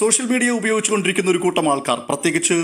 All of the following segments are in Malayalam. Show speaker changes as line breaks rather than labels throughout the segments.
സോഷ്യൽ മീഡിയ ഉപയോഗിച്ചുകൊണ്ടിരിക്കുന്ന ഒരു കൂട്ടം ആൾക്കാർ പ്രത്യേകിച്ച്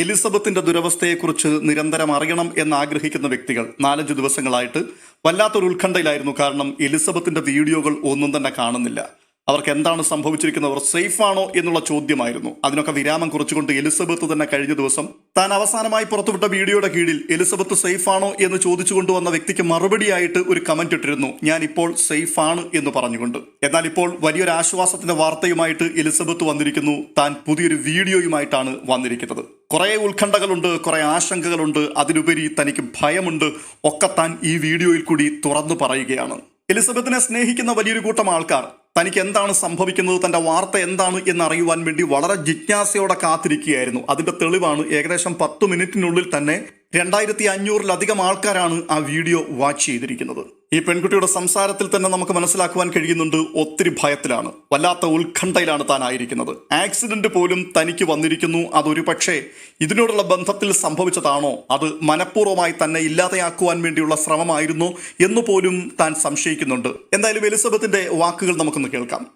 എലിസബത്തിന്റെ ദുരവസ്ഥയെക്കുറിച്ച് നിരന്തരം അറിയണം എന്ന് ആഗ്രഹിക്കുന്ന വ്യക്തികൾ നാലഞ്ച് ദിവസങ്ങളായിട്ട് വല്ലാത്തൊരു ഉത്കണ്ഠയിലായിരുന്നു. കാരണം എലിസബത്തിന്റെ വീഡിയോകൾ ഒന്നും തന്നെ കാണുന്നില്ല. അവർക്ക് എന്താണ് സംഭവിച്ചിരിക്കുന്നത്? അവർ സേഫ് ആണോ എന്നുള്ള ചോദ്യമായിരുന്നു. അതിനൊക്കെ വിരാമം കുറിച്ചുകൊണ്ട് എലിസബത്ത് തന്നെ കഴിഞ്ഞ ദിവസം താൻ അവസാനമായി പുറത്തുവിട്ട വീഡിയോയുടെ കീഴിൽ എലിസബത്ത് സേഫ് ആണോ എന്ന് ചോദിച്ചുകൊണ്ട് വന്ന വ്യക്തിക്ക് മറുപടിയായിട്ട് ഒരു കമന്റ് ഇട്ടിരുന്നു. ഞാൻ ഇപ്പോൾ സേഫ് ആണ് എന്ന് പറഞ്ഞുകൊണ്ട്. എന്നാൽ ഇപ്പോൾ വലിയൊരു ആശ്വാസത്തിന്റെ വാർത്തയുമായിട്ട് എലിസബത്ത് വന്നിരിക്കുന്നു. താൻ പുതിയൊരു വീഡിയോയുമായിട്ടാണ് വന്നിരിക്കുന്നത്. കുറേ ഉത്കണ്ഠകളുണ്ട് കുറേ ആശങ്കകളുണ്ട്. അതിലുപരി തനിക്ക് ഭയമുണ്ട്. ഒക്കെ താൻ ഈ വീഡിയോയിൽ കൂടി തുറന്നു പറയുകയാണ്. എലിസബത്തിനെ സ്നേഹിക്കുന്ന വലിയൊരു കൂട്ടം ആൾക്കാർ തനിക്ക് എന്താണ് സംഭവിക്കുന്നത്? തന്റെ വാർത്ത എന്താണ് എന്ന് അറിയുവാൻ വേണ്ടി വളരെ ജിജ്ഞാസയോടെ കാത്തിരിക്കുകയായിരുന്നു. അതിന്റെ തെളിവാണ് ഏകദേശം പത്ത് മിനിറ്റിനുള്ളിൽ തന്നെ രണ്ടായിരത്തി അഞ്ഞൂറിലധികം ആൾക്കാരാണ് ആ വീഡിയോ വാച്ച് ചെയ്തിരിക്കുന്നത്. ഈ പെൺകുട്ടിയുടെ സംസാരത്തിൽ തന്നെ നമുക്ക് മനസ്സിലാക്കുവാൻ കഴിയുന്നുണ്ട് ഒത്തിരി ഭയത്തിലാണ്. വല്ലാത്ത ഉത്കണ്ഠയിലാണ് താൻ ആയിരിക്കുന്നത് ആക്സിഡന്റ് പോലും തനിക്ക് വന്നിരിക്കുന്നു. അതൊരു പക്ഷേ ഇതിനോടുള്ള ബന്ധത്തിൽ സംഭവിച്ചതാണോ? അത് മനഃപൂർവമായി തന്നെ ഇല്ലാതെയാക്കുവാൻ വേണ്ടിയുള്ള ശ്രമമായിരുന്നു എന്ന് പോലും താൻ സംശയിക്കുന്നുണ്ട്. എന്തായാലും എലിസബത്തിന്റെ വാക്കുകൾ നമുക്കൊന്ന് കേൾക്കാം.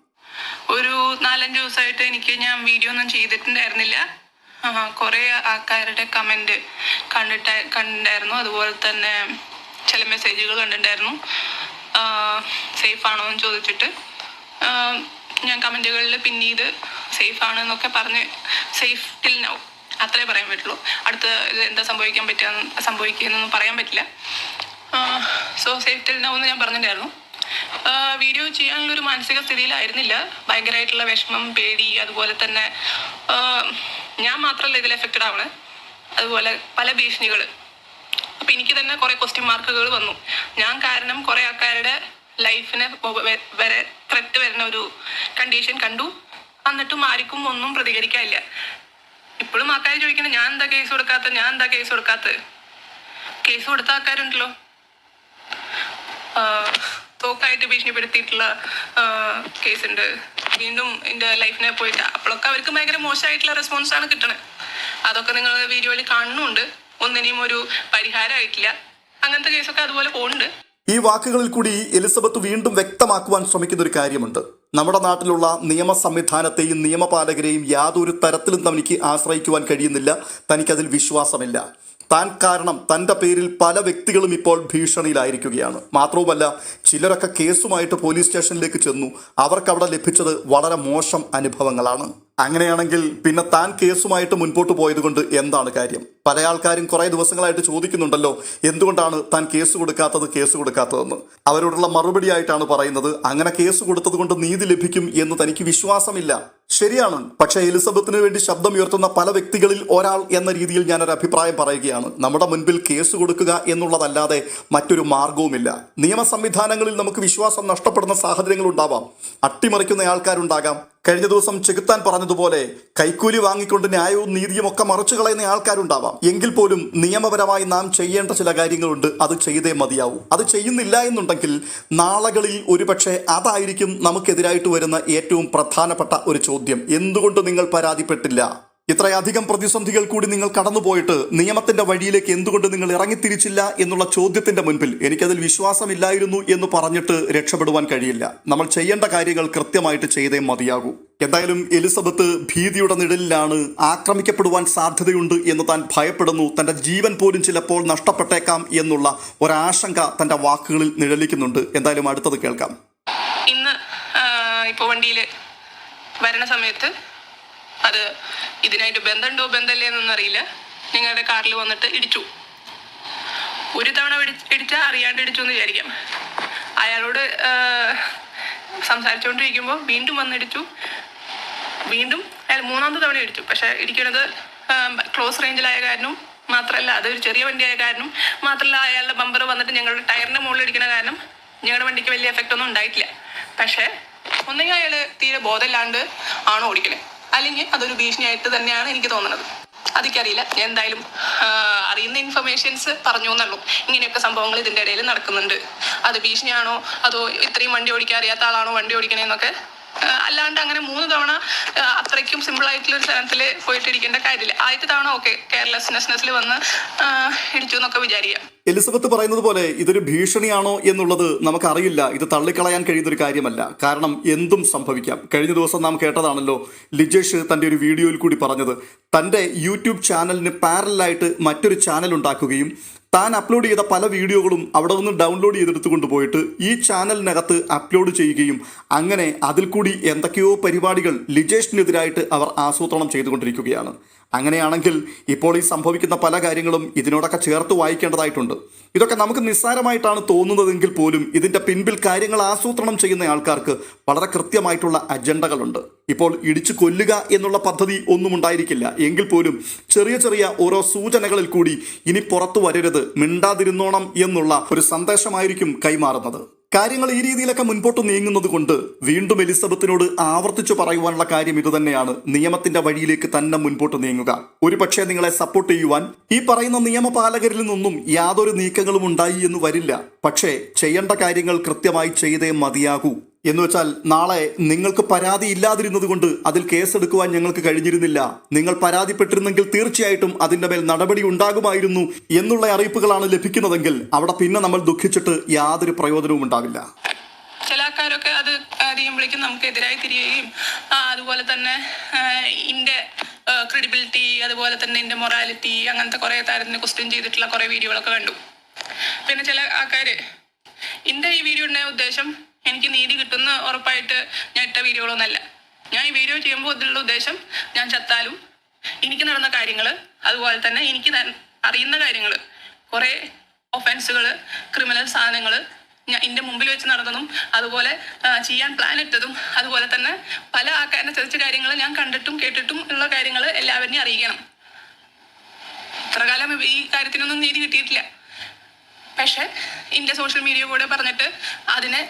ഒരു നാലഞ്ച് ദിവസമായിട്ട് എനിക്ക് ഞാൻ വീഡിയോ ഒന്നും ചെയ്തിട്ടുണ്ടായിരുന്നില്ല. കുറേ ആൾക്കാരുടെ കമന്റ് കണ്ടിട്ട് കണ്ടിട്ടുണ്ടായിരുന്നു. അതുപോലെ തന്നെ ചില മെസ്സേജുകൾ കണ്ടിട്ടുണ്ടായിരുന്നു. സേഫ് ആണോ എന്ന് ചോദിച്ചിട്ട്. ഞാൻ കമന്റുകളിൽ പിന്നീട് സേഫ് ആണ് എന്നൊക്കെ പറഞ്ഞ് സേഫ് ടിൽ നൗ അത്രേ പറയാൻ പറ്റുള്ളൂ. അടുത്ത ഇത് എന്താ സംഭവിക്കാൻ പറ്റുക സംഭവിക്കുന്നൊന്നും പറയാൻ പറ്റില്ല. സോ സേഫ് ടിൽ നൗ എന്ന് ഞാൻ പറഞ്ഞിട്ടുണ്ടായിരുന്നു. വീഡിയോ ചെയ്യാനുള്ളൊരു മാനസിക സ്ഥിതിയിലായിരുന്നില്ല. ഭയങ്കരമായിട്ടുള്ള വിഷമം പേടി അതുപോലെ തന്നെ ഞാൻ മാത്രമല്ല ഇതിൽ എഫക്റ്റഡ് ആവണേ അതുപോലെ പല ഭീഷണികൾ. അപ്പൊ എനിക്ക് തന്നെ കുറെ ക്വസ്റ്റ്യൻ മാർക്കുകൾ വന്നു. ഞാൻ കാരണം കുറെ ആൾക്കാരുടെ ലൈഫിന് വരെ ത്രെറ്റ് വരുന്ന ഒരു കണ്ടീഷൻ കണ്ടു. എന്നിട്ടും ആർക്കും ഒന്നും പ്രതികരിക്കാനില്ല. ഇപ്പോഴും ആൾക്കാർ ചോദിക്കുന്നത് ഞാൻ എന്താ കേസ് കൊടുക്കാത്ത ഞാൻ എന്താ കേസ് കൊടുക്കാത്ത കേസ് കൊടുത്ത ആൾക്കാരുണ്ടല്ലോ. തോക്കായിട്ട് ഭീഷണിപ്പെടുത്തിയിട്ടുള്ള കേസുണ്ട് വീണ്ടും എന്റെ ലൈഫിനെ പോയിട്ട് അപ്പോഴൊക്കെ അവർക്ക് ഭയങ്കര മോശമായിട്ടുള്ള റെസ്പോൺസാണ് കിട്ടണത്. അതൊക്കെ നിങ്ങൾ വീഡിയോയിൽ കാണുന്നുണ്ട്. ഒന്നിനെയും ഒരു പരിഹാരമായിട്ടില്ല. അങ്ങനത്തെ കേസൊക്കെ അതുപോലെ പോകുന്നുണ്ട്
ഈ വാക്കുകളിൽ കൂടി എലിസബത്ത് വീണ്ടും വ്യക്തമാക്കുവാൻ ശ്രമിക്കുന്ന ഒരു കാര്യമുണ്ട്. നമ്മുടെ നാട്ടിലുള്ള നിയമ സംവിധാനത്തെയും നിയമപാലകരെയും യാതൊരു തരത്തിലും തനിക്ക് ആശ്രയിക്കുവാൻ കഴിയുന്നില്ല. തനിക്കതിൽ വിശ്വാസമില്ല. താൻ കാരണം തന്റെ പേരിൽ പല വ്യക്തികളും ഇപ്പോൾ ഭീഷണിയിലായിരിക്കുകയാണ്. മാത്രവുമല്ല ചിലരൊക്കെ കേസുമായിട്ട് പോലീസ് സ്റ്റേഷനിലേക്ക് ചെന്നു. അവർക്ക് അവിടെ ലഭിച്ചത് വളരെ മോശം അനുഭവങ്ങളാണ്. അങ്ങനെയാണെങ്കിൽ പിന്നെ താൻ കേസുമായിട്ട് മുൻപോട്ട് പോയതുകൊണ്ട് എന്താണ് കാര്യം? പല ആൾക്കാരും കുറേ ദിവസങ്ങളായിട്ട് ചോദിക്കുന്നുണ്ടല്ലോ എന്തുകൊണ്ടാണ് താൻ കേസ് കൊടുക്കാത്തത് കേസ് കൊടുക്കാത്തതെന്ന്? അവരോടുള്ള മറുപടിയായിട്ടാണ് പറയുന്നത് അങ്ങനെ കേസ് കൊടുത്തത് കൊണ്ട് നീതി ലഭിക്കും എന്ന് തനിക്ക് വിശ്വാസമില്ല. ശരിയാണ്. പക്ഷെ എലിസബത്തിന് വേണ്ടി ശബ്ദം ഉയർത്തുന്ന പല വ്യക്തികളിൽ ഒരാൾ എന്ന രീതിയിൽ ഞാനൊരു അഭിപ്രായം പറയുകയാണ്. നമ്മുടെ മുൻപിൽ കേസ് കൊടുക്കുക എന്നുള്ളതല്ലാതെ മറ്റൊരു മാർഗവുമില്ല നിയമ സംവിധാനങ്ങളിൽ നമുക്ക് വിശ്വാസം നഷ്ടപ്പെടുന്ന സാഹചര്യങ്ങൾ ഉണ്ടാവാം അട്ടിമറിക്കുന്ന ആൾക്കാരുണ്ടാകാം. കഴിഞ്ഞ ദിവസം ചെകുത്താൻ പറഞ്ഞതുപോലെ കൈക്കൂലി വാങ്ങിക്കൊണ്ട് ന്യായവും നീതിയും ഒക്കെ മറച്ചു കളയുന്ന ആൾക്കാരുണ്ടാവാം. എങ്കിൽ പോലും നിയമപരമായി നാം ചെയ്യേണ്ട ചില കാര്യങ്ങളുണ്ട്. അത് ചെയ്തേ മതിയാവൂ. അത് ചെയ്യുന്നില്ല എന്നുണ്ടെങ്കിൽ നാളകളിൽ ഒരുപക്ഷെ അതായിരിക്കും നമുക്കെതിരായിട്ട് വരുന്ന ഏറ്റവും പ്രധാനപ്പെട്ട ഒരു ചോദ്യം. എന്തുകൊണ്ട് നിങ്ങൾ പരാതിപ്പെട്ടില്ല? ഇത്രയധികം പ്രതിസന്ധികൾ കൂടി നിങ്ങൾ കടന്നുപോയിട്ട് നിയമത്തിന്റെ വഴിയിലേക്ക് എന്തുകൊണ്ട് നിങ്ങൾ ഇറങ്ങിത്തിരിച്ചില്ല എന്നുള്ള ചോദ്യത്തിന്റെ മുൻപിൽ എനിക്കതിൽ വിശ്വാസമില്ലായിരുന്നു എന്ന് പറഞ്ഞിട്ട് രക്ഷപ്പെടുവാൻ കഴിയില്ല. നമ്മൾ ചെയ്യേണ്ട കാര്യങ്ങൾ കൃത്യമായിട്ട് ചെയ്തേ മതിയാകൂ. എന്തായാലും എലിസബത്ത് ഭീതിയുടെ നിഴലിലാണ് ആക്രമിക്കപ്പെടുവാൻ സാധ്യതയുണ്ട് എന്ന് താൻ ഭയപ്പെടുന്നു. തന്റെ ജീവൻ പോലും ചിലപ്പോൾ നഷ്ടപ്പെട്ടേക്കാം എന്നുള്ള ഒരാശങ്ക തന്റെ വാക്കുകളിൽ നിഴലിക്കുന്നുണ്ട്. എന്തായാലും അടുത്തത് കേൾക്കാം.
ഇന്ന് ഇപ്പോൾ വണ്ടിയിൽ വരണ സമയത്ത് അത് ഇതിനായിട്ട് ബന്ധമുണ്ടോ ബന്ധമല്ലേ അറിയില്ല. നിങ്ങളുടെ കാറിൽ വന്നിട്ട് ഇടിച്ചു. ഒരു തവണ ഇടി- ഇടിച്ചാൽ അറിയാണ്ട് ഇടിച്ചു എന്ന് വിചാരിക്കാം. അയാളോട് സംസാരിച്ചുകൊണ്ടിരിക്കുമ്പോൾ വീണ്ടും വന്നിടിച്ചു വീണ്ടും അയാൾ മൂന്നാമത്തെ തവണ ഇടിച്ചു. പക്ഷേ ഇടിക്കുന്നത് ക്ലോസ് റേഞ്ചിലായ കാരണം മാത്രമല്ല അതൊരു ചെറിയ വണ്ടിയായ കാരണം മാത്രമല്ല അയാളുടെ ബമ്പർ വന്നിട്ട് ഞങ്ങളുടെ ടയറിന്റെ മുകളിൽ ഇടിക്കുന്ന കാരണം ഞങ്ങളുടെ വണ്ടിക്ക് വലിയ എഫക്റ്റ് ഒന്നും ഉണ്ടായിട്ടില്ല. പക്ഷേ ഒന്നെങ്കിൽ അയാൾ തീരെ ബോധമില്ലാണ്ട് ആണോ ഓടിക്കണേ? അല്ലെങ്കിൽ അതൊരു ഭീഷണിയായിട്ട് തന്നെയാണ് എനിക്ക് തോന്നുന്നത്. അതെനിക്കറിയില്ല ഞാൻ എന്തായാലും അറിയുന്ന ഇൻഫർമേഷൻസ് പറഞ്ഞു എന്നുള്ളൂ ഇങ്ങനെയൊക്കെ സംഭവങ്ങൾ ഇതിന്റെ ഇടയിൽ നടക്കുന്നുണ്ട്. അത് ഭീഷണിയാണോ? അതോ ഇത്രയും വണ്ടി ഓടിക്കാൻ അറിയാത്ത ആളാണോ വണ്ടി ഓടിക്കണേന്നൊക്കെ? അല്ലാണ്ട് അങ്ങനെ മൂന്ന് തവണ അത്രയ്ക്കും സിമ്പിൾ ആയിട്ടുള്ള ഒരു സ്ഥലത്തിൽ പോയിട്ട് ഇരിക്കേണ്ട കാര്യമില്ല. ആദ്യത്തെ തവണ ഓക്കെ കെയർലെസ്നെസ്നെസ്സിൽ വന്ന് ഇടിച്ചു എന്നൊക്കെ വിചാരിക്കാം
എലിസബത്ത് പറയുന്നത് പോലെ ഇതൊരു ഭീഷണിയാണോ എന്നുള്ളത് നമുക്കറിയില്ല. ഇത് തള്ളിക്കളയാൻ കഴിയുന്ന ഒരു കാര്യമല്ല. കാരണം എന്തും സംഭവിക്കാം. കഴിഞ്ഞ ദിവസം നാം കേട്ടതാണല്ലോ ലിജേഷ് തന്റെ ഒരു വീഡിയോയിൽ കൂടി പറഞ്ഞത്. തന്റെ യൂട്യൂബ് ചാനലിന് പാരലായിട്ട് മറ്റൊരു ചാനൽ ഉണ്ടാക്കുകയും താൻ അപ്ലോഡ് ചെയ്ത പല വീഡിയോകളും അവിടെ നിന്ന് ഡൗൺലോഡ് ചെയ്തെടുത്തു കൊണ്ടുപോയിട്ട് ഈ ചാനലിനകത്ത് അപ്ലോഡ് ചെയ്യുകയും അങ്ങനെ അതിൽ കൂടി എന്തൊക്കെയോ പരിപാടികൾ ലിജേഷിനെതിരായിട്ട് അവർ ആസൂത്രണം ചെയ്തുകൊണ്ടിരിക്കുകയാണ്. അങ്ങനെയാണെങ്കിൽ ഇപ്പോൾ ഈ സംഭവിക്കുന്ന പല കാര്യങ്ങളും ഇതിനോടൊക്കെ ചേർത്ത് വായിക്കേണ്ടതായിട്ടുണ്ട്. ഇതൊക്കെ നമുക്ക് നിസ്സാരമായിട്ടാണ് തോന്നുന്നതെങ്കിൽ പോലും ഇതിന്റെ പിൻപിൽ കാര്യങ്ങൾ ആസൂത്രണം ചെയ്യുന്ന ആൾക്കാർക്ക് വളരെ കൃത്യമായിട്ടുള്ള അജണ്ടകളുണ്ട്. ഇപ്പോൾ ഇടിച്ചു കൊല്ലുക എന്നുള്ള പദ്ധതി ഒന്നും ഉണ്ടായിരിക്കില്ല. എങ്കിൽ പോലും ചെറിയ ചെറിയ ഓരോ സൂചനകളിൽ കൂടി ഇനി പുറത്തു വരരുത് മിണ്ടാതിരുന്നോണം എന്നുള്ള ഒരു സന്ദേശമായിരിക്കും കൈമാറുന്നത്. കാര്യങ്ങൾ ഈ രീതിയിലൊക്കെ മുൻപോട്ട് നീങ്ങുന്നത് കൊണ്ട് വീണ്ടും എലിസബത്തിനോട് ആവർത്തിച്ചു പറയുവാനുള്ള കാര്യം ഇതുതന്നെയാണ് നിയമത്തിന്റെ വഴിയിലേക്ക് തന്നെ മുൻപോട്ട് നീങ്ങുക. ഒരു പക്ഷേ നിങ്ങളെ സപ്പോർട്ട് ചെയ്യുവാൻ ഈ പറയുന്ന നിയമപാലകരിൽ നിന്നും യാതൊരു നീക്കങ്ങളും ഉണ്ടായി എന്ന് വരില്ല. പക്ഷേ ചെയ്യേണ്ട കാര്യങ്ങൾ കൃത്യമായി ചെയ്തേ മതിയാകൂ. എന്ന് വെച്ചാൽ നാളെ നിങ്ങൾക്ക് പരാതി ഇല്ലാതിരുന്നത് കൊണ്ട് അതിൽ കേസെടുക്കുവാൻ ഞങ്ങൾക്ക് കഴിഞ്ഞിരുന്നില്ല. നിങ്ങൾ പരാതിപ്പെട്ടിരുന്നെങ്കിൽ തീർച്ചയായിട്ടും അതിന്റെ മേൽ നടപടി ഉണ്ടാകുമായിരുന്നു എന്നുള്ള അറിയിപ്പുകളാണ് ലഭിക്കുന്നതെങ്കിൽ അവിടെ പിന്നെ നമ്മൾ ദുഃഖിച്ചിട്ട് യാതൊരു പ്രയോജനവും ഉണ്ടാവില്ല.
ചില ആൾക്കാരൊക്കെ അത് ചെയ്യുമ്പോഴേക്കും നമുക്ക് എതിരായി തിരിയുകയും അതുപോലെ തന്നെ ഇന്റെ ക്രെഡിബിലിറ്റി അതുപോലെ തന്നെ ഇന്റെ മൊറാലിറ്റി അങ്ങനത്തെ കുറേ താരത്തിന് ക്വസ്റ്റ്യൻ ചെയ്തിട്ടുള്ള കുറേ വീഡിയോകളൊക്കെ കണ്ടു. പിന്നെ ചില ആൾക്കാർ ഇന്റെ ഈ വീഡിയോ ഉണ്ടായ ഉദ്ദേശം എനിക്ക് നീതി കിട്ടുന്ന ഉറപ്പായിട്ട് ഞാൻ ഇട്ട വീഡിയോകളൊന്നല്ല ഞാൻ ഈ വീഡിയോ ചെയ്യുമ്പോൾ ഇതിലുള്ള ഉദ്ദേശം ഞാൻ ചത്താലും എനിക്ക് നടന്ന കാര്യങ്ങൾ അതുപോലെ തന്നെ എനിക്ക് അറിയുന്ന കാര്യങ്ങൾ കുറേ ഒഫൻസുകൾ ക്രിമിനൽ സാധനങ്ങൾ ഞാൻ എന്റെ മുമ്പിൽ വെച്ച് നടന്നതും അതുപോലെ ചെയ്യാൻ പ്ലാൻ ഇട്ടതും അതുപോലെ തന്നെ പല ആൾക്കാരുടെ ചതിച്ച കാര്യങ്ങൾ ഞാൻ കണ്ടിട്ടും കേട്ടിട്ടും ഉള്ള കാര്യങ്ങൾ എല്ലാവരെയും അറിയിക്കണം. ഇത്രകാലം ഈ കാര്യത്തിനൊന്നും നീതി കിട്ടിയിട്ടില്ല. പക്ഷെ എന്റെ സോഷ്യൽ മീഡിയ കൂടെ പറഞ്ഞിട്ട് അതിനെ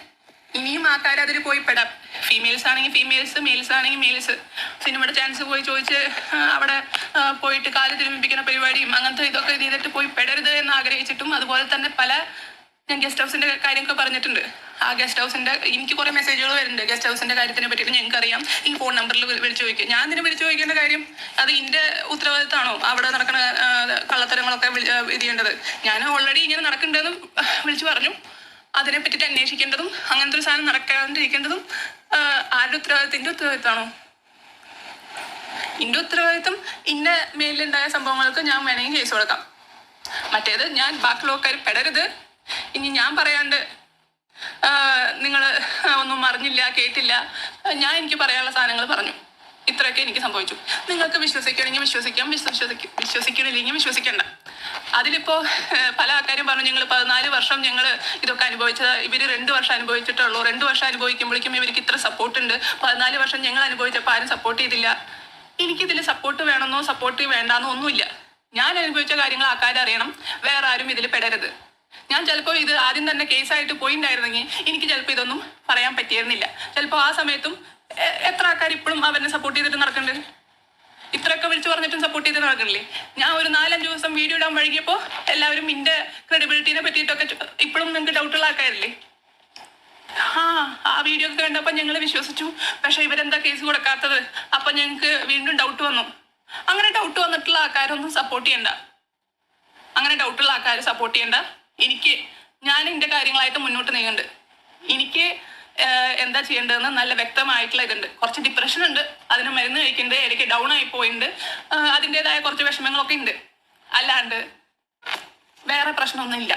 ഇനിയും ആൾക്കാർ അതിൽ പോയി പെടാം ഫീമെയിൽസ് ആണെങ്കിൽ ഫീമെയിൽസ് മെയിൽസ് ആണെങ്കിൽ മെയിൽസ് സിനിമയുടെ ചാൻസ് പോയി ചോദിച്ച് അവിടെ പോയിട്ട് കാൽ തിരുമിപ്പിക്കുന്ന പരിപാടിയും അങ്ങനത്തെ ഇതൊക്കെ ചെയ്തിട്ട് പോയി പെടരുത് എന്ന് ആഗ്രഹിച്ചിട്ടും അതുപോലെ തന്നെ പല ഞാൻ ഗസ്റ്റ് ഹൗസിന്റെ കാര്യമൊക്കെ പറഞ്ഞിട്ടുണ്ട്. ആ ഗസ്റ്റ് ഹൗസിന്റെ എനിക്ക് കുറെ മെസ്സേജുകൾ വരുന്നുണ്ട്. ഗസ്റ്റ് ഹൗസിന്റെ കാര്യത്തിനെ പറ്റിയിട്ട് ഞങ്ങൾക്ക് അറിയാം ഈ ഫോൺ നമ്പറിൽ വിളിച്ചു ചോദിക്കും. ഞാൻ ഇതിനെ വിളിച്ചു ചോദിക്കേണ്ട കാര്യം? അത് എന്റെ ഉത്തരവാദിത്തമാണോ? അവിടെ നടക്കുന്ന കള്ളത്തരങ്ങളൊക്കെ ചെയ്യേണ്ടത്. ഞാൻ ഓൾറെഡി ഇങ്ങനെ നടക്കുന്നുണ്ടെന്ന് വിളിച്ചു പറഞ്ഞു. അതിനെ പറ്റിയിട്ട് അന്വേഷിക്കേണ്ടതും അങ്ങനത്തെ ഒരു സാധനം നടക്കാണ്ടിരിക്കേണ്ടതും ആരുടെ ഉത്തരവാദിത്തം? എന്റെ ഉത്തരവാദിത്തമാണോ? എന്റെ ഉത്തരവാദിത്തം ഇന്ന മേലിലുണ്ടായ സംഭവങ്ങൾക്ക് ഞാൻ വേണമെങ്കിൽ കേസ് കൊടുക്കാം. മറ്റേത് ഞാൻ ബാക്കിയുള്ള ആൾക്കാർ പെടരുത്. ഇനി ഞാൻ പറയാണ്ട് നിങ്ങൾ ഒന്നും അറിഞ്ഞില്ല കേട്ടില്ല. ഞാൻ എനിക്ക് പറയാനുള്ള സാധനങ്ങൾ പറഞ്ഞു. ഇത്രയൊക്കെ എനിക്ക് സംഭവിച്ചു. നിങ്ങൾക്ക് വിശ്വസിക്കണമെങ്കിൽ വിശ്വസിക്കാം വിശ്വസിക്ക വിശ്വസിക്കണില്ലെങ്കിൽ വിശ്വസിക്കണ്ട. അതിലിപ്പോ പല ആൾക്കാരും പറഞ്ഞു ഞങ്ങൾ പതിനാല് വർഷം ഞങ്ങൾ ഇതൊക്കെ അനുഭവിച്ചത്. ഇവർ രണ്ട് വർഷം അനുഭവിച്ചിട്ടുള്ളൂ. രണ്ട് വർഷം അനുഭവിക്കുമ്പോഴേക്കും ഇവർക്ക് ഇത്ര സപ്പോർട്ട് ഉണ്ട് പതിനാല് വർഷം ഞങ്ങൾ അനുഭവിച്ചപ്പോൾ ആരും സപ്പോർട്ട് ചെയ്തില്ല. എനിക്കിതിൽ സപ്പോർട്ട് വേണമെന്നോ സപ്പോർട്ട് വേണ്ടാന്നോ ഒന്നുമില്ല. ഞാൻ അനുഭവിച്ച കാര്യങ്ങൾ ആൾക്കാർ അറിയണം. വേറെ ആരും ഇതിൽ പെടരുത്. ഞാൻ ചിലപ്പോൾ ഇത് ആദ്യം തന്നെ കേസായിട്ട് പോയിണ്ടായിരുന്നെങ്കിൽ എനിക്ക് ചിലപ്പോൾ ഇതൊന്നും പറയാൻ പറ്റിയിരുന്നില്ല. ചിലപ്പോൾ ആ സമയത്തും എത്ര ആൾക്കാർ ഇപ്പോഴും അവരെ സപ്പോർട്ട് ചെയ്തിട്ട് നടക്കുന്നുണ്ട് ഇത്രയൊക്കെ വിളിച്ചു പറഞ്ഞിട്ടും സപ്പോർട്ട് ചെയ്ത് നടക്കണില്ലേ ഞാൻ ഒരു നാലഞ്ച് ദിവസം വീഡിയോ ഇടാൻ വഴുകിയപ്പോ എല്ലാവരും ഇന്റെ ക്രെഡിബിലിറ്റിനെ പറ്റിയിട്ടൊക്കെ ഇപ്പോഴും നിങ്ങൾക്ക് ഡൗട്ടുള്ള ആൾക്കാരില്ലേ? ആ ആ വീഡിയോ ഒക്കെ കണ്ടപ്പോൾ ഞങ്ങൾ വിശ്വസിച്ചു. പക്ഷെ ഇവരെന്താ കേസ് കൊടുക്കാത്തത്? അപ്പൊ ഞങ്ങൾക്ക് വീണ്ടും ഡൗട്ട് വന്നു. അങ്ങനെ ഡൗട്ട് വന്നിട്ടുള്ള ആൾക്കാരൊന്നും സപ്പോർട്ട് ചെയ്യണ്ട. അങ്ങനെ ഡൗട്ടുള്ള ആൾക്കാർ സപ്പോർട്ട് ചെയ്യണ്ട. എനിക്ക് ഞാൻ എന്റെ കാര്യങ്ങളായിട്ട് മുന്നോട്ട് നീങ്ങുന്നുണ്ട് എനിക്ക് എന്താ ചെയ്യേണ്ടതെന്ന് നല്ല വ്യക്തമായിട്ടുള്ള ഇതുണ്ട്. കുറച്ച് ഡിപ്രഷൻ ഉണ്ട്. അതിന് മരുന്ന് കഴിക്കുന്നുണ്ട്. ഇടയ്ക്ക് ഡൗൺ ആയി പോയിട്ടുണ്ട് അതിന്റെതായ കുറച്ച് വിഷമങ്ങളൊക്കെ ഉണ്ട്. അല്ലാണ്ട് വേറെ പ്രശ്നമൊന്നുമില്ല.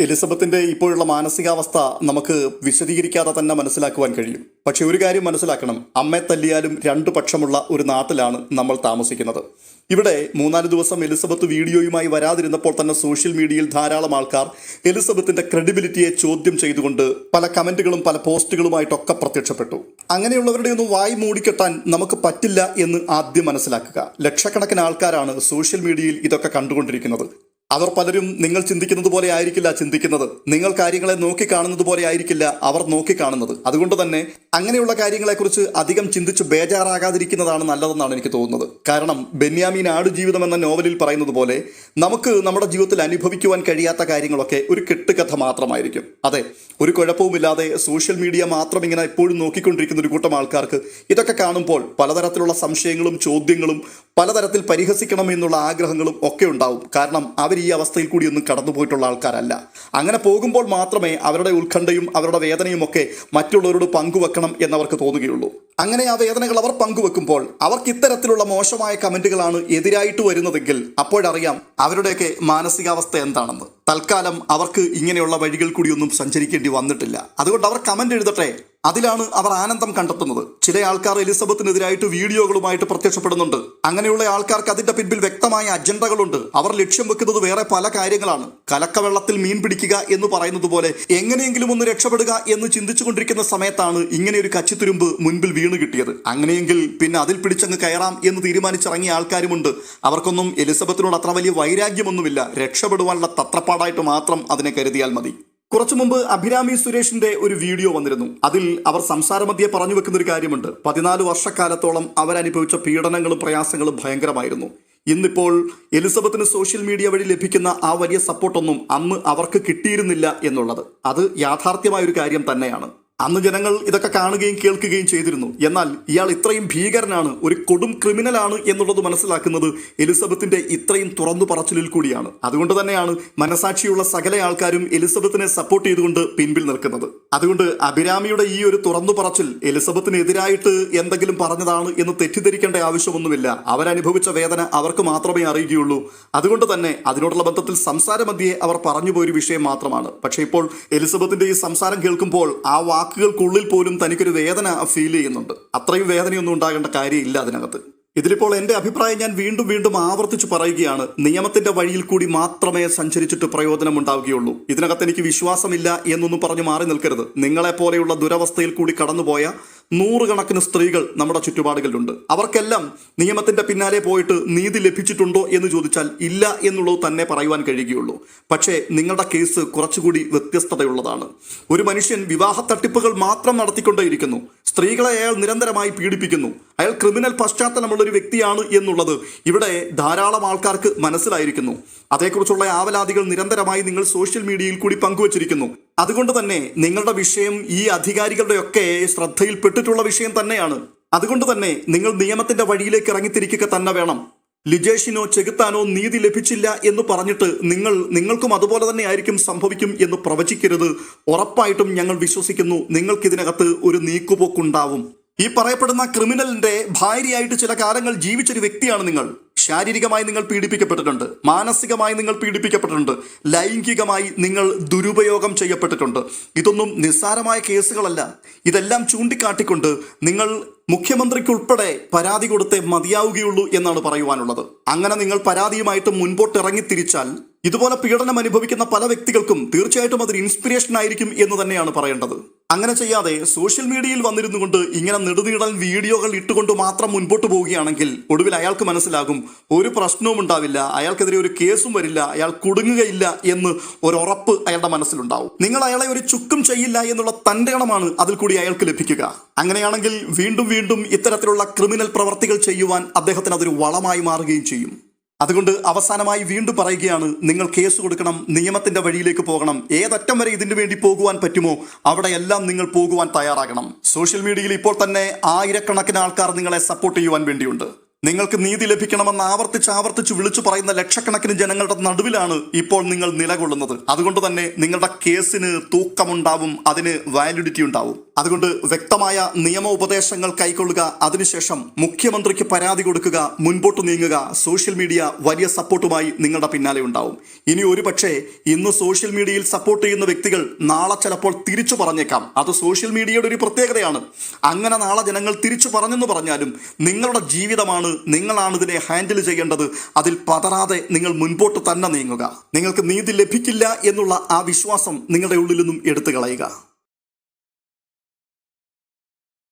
എലിസബത്തിന്റെ ഇപ്പോഴുള്ള മാനസികാവസ്ഥ നമുക്ക് വിശദീകരിക്കാതെ തന്നെ മനസ്സിലാക്കുവാൻ കഴിയും. പക്ഷെ ഒരു കാര്യം മനസ്സിലാക്കണം. അമ്മയെ തല്ലിയാലും രണ്ടു പക്ഷമുള്ള ഒരു നാട്ടിലാണ് നമ്മൾ താമസിക്കുന്നത്. ഇവിടെ മൂന്നാൽ ദിവസം എലിസബത്ത് വീഡിയോയുമായി വരാതിരുന്നപ്പോൾ തന്നെ സോഷ്യൽ മീഡിയയിൽ ധാരാളം ആൾക്കാർ എലിസബത്തിന്റെ ക്രെഡിബിലിറ്റിയെ ചോദ്യം ചെയ്തുകൊണ്ട് പല കമന്റുകളും പല പോസ്റ്റുകളുമായിട്ടൊക്കെ പ്രത്യക്ഷപ്പെട്ടു. അങ്ങനെയുള്ളവരുടെ ഒന്നും വായി മൂടിക്കെട്ടാൻ നമുക്ക് പറ്റില്ല എന്ന് ആദ്യം മനസ്സിലാക്കുക. ലക്ഷക്കണക്കിന് ആൾക്കാരാണ് സോഷ്യൽ മീഡിയയിൽ ഇതൊക്കെ കണ്ടുകൊണ്ടിരിക്കുന്നത്. അവർ പലരും നിങ്ങൾ ചിന്തിക്കുന്നത് പോലെ ആയിരിക്കില്ല ചിന്തിക്കുന്നത്. നിങ്ങൾ കാര്യങ്ങളെ നോക്കി കാണുന്നത് പോലെ ആയിരിക്കില്ല അവർ നോക്കി കാണുന്നത്. അതുകൊണ്ട് തന്നെ അങ്ങനെയുള്ള കാര്യങ്ങളെക്കുറിച്ച് അധികം ചിന്തിച്ച് ബേജാറാകാതിരിക്കുന്നതാണ് നല്ലതെന്നാണ് എനിക്ക് തോന്നുന്നത്. കാരണം ബെന്യാമീൻ ആടുജീവിതം എന്ന നോവലിൽ പറയുന്നത് പോലെ നമുക്ക് നമ്മുടെ ജീവിതത്തിൽ അനുഭവിക്കുവാൻ കഴിയാത്ത കാര്യങ്ങളൊക്കെ ഒരു കെട്ടുകഥ മാത്രമായിരിക്കും. അതെ ഒരു കുഴപ്പവുമില്ലാതെ സോഷ്യൽ മീഡിയ മാത്രം ഇങ്ങനെ എപ്പോഴും നോക്കിക്കൊണ്ടിരിക്കുന്ന ഒരു കൂട്ടം ആൾക്കാർക്ക് ഇതൊക്കെ കാണുമ്പോൾ പലതരത്തിലുള്ള സംശയങ്ങളും ചോദ്യങ്ങളും പലതരത്തിൽ പരിഹസിക്കണം എന്നുള്ള ആഗ്രഹങ്ങളും ഒക്കെ ഉണ്ടാവും. കാരണം അവർ ഈ അവസ്ഥയിൽ കൂടി ഒന്നും കടന്നുപോയിട്ടുള്ള ആൾക്കാരല്ല. അങ്ങനെ പോകുമ്പോൾ മാത്രമേ അവരുടെ ഉത്കണ്ഠയും അവരുടെ വേദനയും ഒക്കെ മറ്റുള്ളവരോട് പങ്കുവെക്കണം എന്നവർക്ക് തോന്നുകയുള്ളൂ. അങ്ങനെ ആ വേദനകൾ അവർ പങ്കുവെക്കുമ്പോൾ അവർക്ക് ഇത്തരത്തിലുള്ള മോശമായ കമന്റുകളാണ് എതിരായിട്ട് വരുന്നതെങ്കിൽ അപ്പോഴറിയാം അവരുടെയൊക്കെ മാനസികാവസ്ഥ എന്താണെന്ന്. തൽക്കാലം അവർക്ക് ഇങ്ങനെയുള്ള വഴികൾ കൂടിയൊന്നും സഞ്ചരിക്കേണ്ടി വന്നിട്ടില്ല. അതുകൊണ്ട് അവർ കമന്റ് എഴുതട്ടെ? അതിലാണ് അവർ ആനന്ദം കണ്ടെത്തുന്നത്. ചില ആൾക്കാർ എലിസബത്തിനെതിരായിട്ട് വീഡിയോകളുമായിട്ട് പ്രത്യക്ഷപ്പെടുന്നുണ്ട്. അങ്ങനെയുള്ള ആൾക്കാർക്ക് അതിന്റെ പിൻപിൽ വ്യക്തമായ അജണ്ടകളുണ്ട്. അവർ ലക്ഷ്യം വെക്കുന്നത് വേറെ പല കാര്യങ്ങളാണ്. കലക്കവെള്ളത്തിൽ മീൻ പിടിക്കുക എന്ന് പറയുന്നത് പോലെ എങ്ങനെയെങ്കിലും ഒന്ന് രക്ഷപ്പെടുക എന്ന് ചിന്തിച്ചുകൊണ്ടിരിക്കുന്ന സമയത്താണ് ഇങ്ങനെ ഒരു കച്ചിത്തുരുമ്പ് മുൻപിൽ വീണ് കിട്ടിയത്. അങ്ങനെയെങ്കിൽ പിന്നെ അതിൽ പിടിച്ചങ്ങ് കയറാം എന്ന് തീരുമാനിച്ചിറങ്ങിയ ആൾക്കാരുമുണ്ട്. അവർക്കൊന്നും എലിസബത്തിനോട് അത്ര വലിയ വൈരാഗ്യമൊന്നുമില്ല. രക്ഷപ്പെടുവാനുള്ള തത്രപ്പാടായിട്ട് മാത്രം അതിനെ കരുതിയാൽ മതി. കുറച്ചു മുമ്പ് അഭിരാമി സുരേഷിന്റെ ഒരു വീഡിയോ വന്നിരുന്നു. അതിൽ അവർ സംസാരമധ്യെ പറഞ്ഞു വെക്കുന്ന ഒരു കാര്യമുണ്ട്. പതിനാല് വർഷക്കാലത്തോളം അവരനുഭവിച്ച പീഡനങ്ങളും പ്രയാസങ്ങളും ഭയങ്കരമായിരുന്നു. ഇന്നിപ്പോൾ എലിസബത്തിന് സോഷ്യൽ മീഡിയ വഴി ലഭിക്കുന്ന ആ വലിയ സപ്പോർട്ടൊന്നും അന്ന് അവർക്ക് കിട്ടിയിരുന്നില്ല എന്നുള്ളത്. അത് യാഥാർത്ഥ്യമായ ഒരു കാര്യം തന്നെയാണ്. അന്ന് ജനങ്ങൾ ഇതൊക്കെ കാണുകയും കേൾക്കുകയും ചെയ്തിരുന്നു. എന്നാൽ ഇയാൾ ഇത്രയും ഭീകരനാണ് ഒരു കൊടും ക്രിമിനലാണ് എന്നുള്ളത് മനസ്സിലാക്കുന്നത് എലിസബത്തിന്റെ ഇത്രയും തുറന്നു പറച്ചിലിൽ കൂടിയാണ്. അതുകൊണ്ട് തന്നെയാണ് മനസാക്ഷിയുള്ള സകല ആൾക്കാരും എലിസബത്തിനെ സപ്പോർട്ട് ചെയ്തുകൊണ്ട് പിൻപിൽ നിൽക്കുന്നത്. അതുകൊണ്ട് അഭിരാമിയുടെ ഈ ഒരു തുറന്നു പറച്ചിൽ എലിസബത്തിനെതിരായിട്ട് എന്തെങ്കിലും പറഞ്ഞതാണ് എന്ന് തെറ്റിദ്ധരിക്കേണ്ട ആവശ്യമൊന്നുമില്ല. അവരനുഭവിച്ച വേദന അവർക്ക് മാത്രമേ അറിയുകയുള്ളൂ. അതുകൊണ്ട് തന്നെ അതിനോടുള്ള ബന്ധത്തിൽ സംസാരമധ്യേ അവർ പറഞ്ഞു പോയൊരു വിഷയം മാത്രമാണ്. പക്ഷേ ഇപ്പോൾ എലിസബത്തിന്റെ ഈ സംസാരം കേൾക്കുമ്പോൾ ആ വാക്കുകൾക്കുള്ളിൽ പോലും തനിക്കൊരു വേദന ഫീൽ ചെയ്യുന്നുണ്ട്. അത്രയും വേദനയൊന്നും ഉണ്ടാകേണ്ട കാര്യമില്ല അതിനകത്ത്. ഇതിലിപ്പോൾ എന്റെ അഭിപ്രായം ഞാൻ വീണ്ടും വീണ്ടും ആവർത്തിച്ചു പറയുകയാണ്. നിയമത്തിന്റെ വഴിയിൽ കൂടി മാത്രമേ സഞ്ചരിച്ചിട്ട് പ്രയോജനം ഉണ്ടാവുകയുള്ളൂ ഇതിനകത്ത് എനിക്ക് വിശ്വാസമില്ല എന്നൊന്നും പറഞ്ഞു മാറി നിൽക്കരുത്. നിങ്ങളെ പോലെയുള്ള ദുരവസ്ഥയിൽ കൂടി കടന്നുപോയ നൂറുകണക്കിന് സ്ത്രീകൾ നമ്മുടെ ചുറ്റുപാടുകളിലുണ്ട്. അവർക്കെല്ലാം നിയമത്തിന്റെ പിന്നാലെ പോയിട്ട് നീതി ലഭിച്ചിട്ടുണ്ടോ എന്ന് ചോദിച്ചാൽ ഇല്ല എന്നുള്ളത് തന്നെ പറയുവാൻ കഴിയുകയുള്ളൂ. പക്ഷേ നിങ്ങളുടെ കേസ് കുറച്ചുകൂടി വ്യത്യസ്തതയുള്ളതാണ്. ഒരു മനുഷ്യൻ വിവാഹ തട്ടിപ്പുകൾ മാത്രം നടത്തിക്കൊണ്ടേയിരിക്കുന്നു. സ്ത്രീകളെ അയാൾ നിരന്തരമായി പീഡിപ്പിക്കുന്നു. അയാൾ ക്രിമിനൽ പശ്ചാത്തലമുള്ള ഒരു വ്യക്തിയാണ് എന്നുള്ളത് ഇവിടെ ധാരാളം ആൾക്കാർക്ക് മനസ്സിലായിരിക്കുന്നു. അതേക്കുറിച്ചുള്ള ആവലാതികൾ നിരന്തരമായി നിങ്ങൾ സോഷ്യൽ മീഡിയയിൽ കൂടി പങ്കുവച്ചിരിക്കുന്നു. അതുകൊണ്ട് തന്നെ നിങ്ങളുടെ വിഷയം ഈ അധികാരികളുടെയൊക്കെ ശ്രദ്ധയിൽപ്പെട്ടിട്ടുള്ള വിഷയം തന്നെയാണ്. അതുകൊണ്ട് തന്നെ നിങ്ങൾ നിയമത്തിന്റെ വഴിയിലേക്ക് ഇറങ്ങിത്തിരിക്കുക തന്നെ വേണം. ലിജേഷിനോ ചെകുത്താനോ നീതി ലഭിച്ചില്ല എന്ന് പറഞ്ഞിട്ട് നിങ്ങൾ നിങ്ങൾക്കും അതുപോലെ തന്നെ ആയിരിക്കും സംഭവിക്കും എന്ന് പ്രവചിക്കരുത്. ഉറപ്പായിട്ടും ഞങ്ങൾ വിശ്വസിക്കുന്നു. നിങ്ങൾക്കിതിനകത്ത് ഒരു നീക്കുപോക്കുണ്ടാവും. ഈ പറയപ്പെടുന്ന ക്രിമിനലിന്റെ ഭാര്യയായിട്ട് ചില കാലങ്ങൾ ജീവിച്ചൊരു വ്യക്തിയാണ് നിങ്ങൾ. ശാരീരികമായി നിങ്ങൾ പീഡിപ്പിക്കപ്പെട്ടിട്ടുണ്ട്. മാനസികമായി നിങ്ങൾ പീഡിപ്പിക്കപ്പെട്ടിട്ടുണ്ട്. ലൈംഗികമായി നിങ്ങൾ ദുരുപയോഗം ചെയ്യപ്പെട്ടിട്ടുണ്ട്. ഇതൊന്നും നിസ്സാരമായ കേസുകളല്ല. ഇതെല്ലാം ചൂണ്ടിക്കാട്ടിക്കൊണ്ട് നിങ്ങൾ മുഖ്യമന്ത്രിക്കുൾപ്പെടെ പരാതി കൊടുത്തേ മതിയാവുകയുള്ളൂ എന്നാണ് പറയുവാനുള്ളത്. അങ്ങനെ നിങ്ങൾ പരാതിയുമായിട്ട് മുൻപോട്ട് ഇറങ്ങി തിരിച്ചാൽ ഇതുപോലെ പീഡനം അനുഭവിക്കുന്ന പല വ്യക്തികൾക്കും തീർച്ചയായിട്ടും അതൊരു ഇൻസ്പിറേഷൻ ആയിരിക്കും എന്ന് തന്നെയാണ് പറയേണ്ടത്. അങ്ങനെ ചെയ്യാതെ സോഷ്യൽ മീഡിയയിൽ വന്നിരുന്നു കൊണ്ട് ഇങ്ങനെ നെടുനീടൻ വീഡിയോകൾ ഇട്ടുകൊണ്ട് മാത്രം മുൻപോട്ട് പോവുകയാണെങ്കിൽ ഒടുവിൽ അയാൾക്ക് മനസ്സിലാകും ഒരു പ്രശ്നവും ഉണ്ടാവില്ല അയാൾക്കെതിരെ ഒരു കേസും വരില്ല അയാൾ കുടുങ്ങുകയില്ല എന്ന് ഒരു ഉറപ്പ് അയാളുടെ മനസ്സിലുണ്ടാവും. നിങ്ങൾ അയാളെ ഒരു ചുക്കും ചെയ്യില്ല എന്നുള്ള ഗണമാണ് അതിൽ കൂടി അയാൾക്ക് ലഭിക്കുക. അങ്ങനെയാണെങ്കിൽ വീണ്ടും വീണ്ടും ഇത്തരത്തിലുള്ള ക്രിമിനൽ പ്രവർത്തികൾ ചെയ്യുവാൻ അദ്ദേഹത്തിന് അതൊരു വളമായി മാറുകയും ചെയ്യും. അതുകൊണ്ട് അവസാനമായി വീണ്ടും പറയുകയാണ് നിങ്ങൾ കേസ് കൊടുക്കണം നിയമത്തിന്റെ വഴിയിലേക്ക് പോകണം. ഏതറ്റം വരെ ഇതിനു വേണ്ടി പോകുവാൻ പറ്റുമോ അവിടെയെല്ലാം നിങ്ങൾ പോകുവാൻ തയ്യാറാകണം. സോഷ്യൽ മീഡിയയിൽ ഇപ്പോൾ തന്നെ ആയിരക്കണക്കിന് ആൾക്കാർ നിങ്ങളെ സപ്പോർട്ട് ചെയ്യുവാൻ വേണ്ടിയുണ്ട്. നിങ്ങൾക്ക് നീതി ലഭിക്കണമെന്ന് ആവർത്തിച്ച് ആവർത്തിച്ച് വിളിച്ചു പറയുന്ന ലക്ഷക്കണക്കിന് ജനങ്ങളുടെ നടുവിലാണ് ഇപ്പോൾ നിങ്ങൾ നിലകൊള്ളുന്നത്. അതുകൊണ്ട് തന്നെ നിങ്ങളുടെ കേസിന് തൂക്കമുണ്ടാവും അതിന് വാലിഡിറ്റി ഉണ്ടാവും. അതുകൊണ്ട് വ്യക്തമായ നിയമ ഉപദേശങ്ങൾ കൈക്കൊള്ളുക അതിനുശേഷം മുഖ്യമന്ത്രിക്ക് പരാതി കൊടുക്കുക മുൻപോട്ട് നീങ്ങുക സോഷ്യൽ മീഡിയ വലിയ സപ്പോർട്ടുമായി നിങ്ങളുടെ പിന്നാലെ ഉണ്ടാവും. ഇനി ഒരു പക്ഷേ ഇന്ന് സോഷ്യൽ മീഡിയയിൽ സപ്പോർട്ട് ചെയ്യുന്ന വ്യക്തികൾ നാളെ ചിലപ്പോൾ തിരിച്ചു പറഞ്ഞേക്കാം. അത് സോഷ്യൽ മീഡിയയുടെ ഒരു പ്രത്യേകതയാണ്. അങ്ങനെ നാളെ ജനങ്ങൾ തിരിച്ചു പറഞ്ഞെന്ന് പറഞ്ഞാലും നിങ്ങളുടെ ജീവിതമാണ് നിങ്ങളാണ് ഇതിനെ ഹാൻഡിൽ ചെയ്യേണ്ടത്. അതിൽ പതറാതെ നിങ്ങൾ മുൻപോട്ട് തന്നെ നീങ്ങുക. നിങ്ങൾക്ക് നീതി ലഭിക്കില്ല എന്നുള്ള ആ വിശ്വാസം നിങ്ങളുടെ ഉള്ളിൽ നിന്നും എടുത്തു കളയുക.